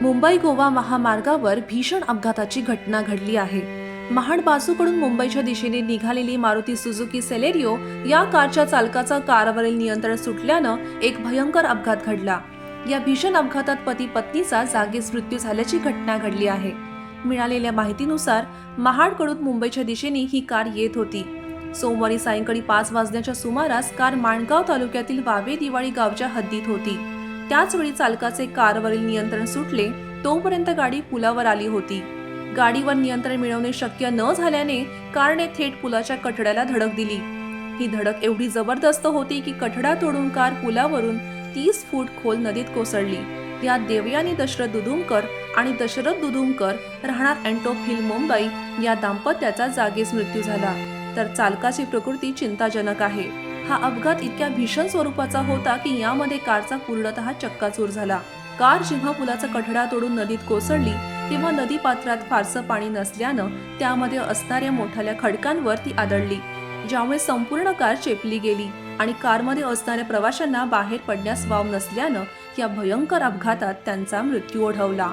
मुंबई गोवा महामार्गावर भीषण अपघाताची घटना घडली आहे. महाड बाजूकडून मुंबईच्या दिशेने निघालेली मारुती सुझुकी सेलेरिओ या कारच्या चालकाचा कारवरील नियंत्रण सुटल्यानं एक भयंकर अपघात घडला. या भीषण अपघातात पती पत्नीचा जागीच मृत्यू झाल्याची घटना घडली आहे. मिळालेल्या माहितीनुसार महाडकडून मुंबईच्या दिशेने ही कार येत होती. सोमवारी सायंकाळी पाच वाजण्याच्या सुमारास कार माणगाव तालुक्यातील वावे दिवाळी गावच्या हद्दीत होती. त्याचवेळी चालकाचे कारवरील नियंत्रण सुटले तोपर्यंत गाडी पुलावर आली होती. गाडीवर नियंत्रण मिळवणे शक्य न झाल्याने कारने थेट पुलाच्या कठड्याला धडक दिली. ही धडक एवढी जबरदस्त होती की कठडा तोडून कार पुलावरून तीस फूट खोल नदीत कोसळली. यात देवयानी दशरथ दुधुमकर आणि दशरथ दुधुमकर राहणार अँटो हिल मुंबई या दाम्पत्याचा जागीच मृत्यू झाला. तर चालकाची प्रकृती चिंताजनक आहे. हा अपघात इतक्या भीषण स्वरूपाचा होता की यामध्ये कारचा पूर्णतः चक्काचूर झाला. कार जेव्हा पुलाचा कठडा तोडून नदीत कोसळली तेव्हा नदी पात्रात फारसं पाणी नसल्यानं त्यामध्ये असणाऱ्या मोठाल्या खडकांवर ती आदळली. ज्यामुळे संपूर्ण कार चेपली गेली आणि कारमध्ये असणाऱ्या प्रवाशांना बाहेर पडण्यास वाव नसल्यानं या भयंकर अपघातात त्यांचा मृत्यू ओढवला.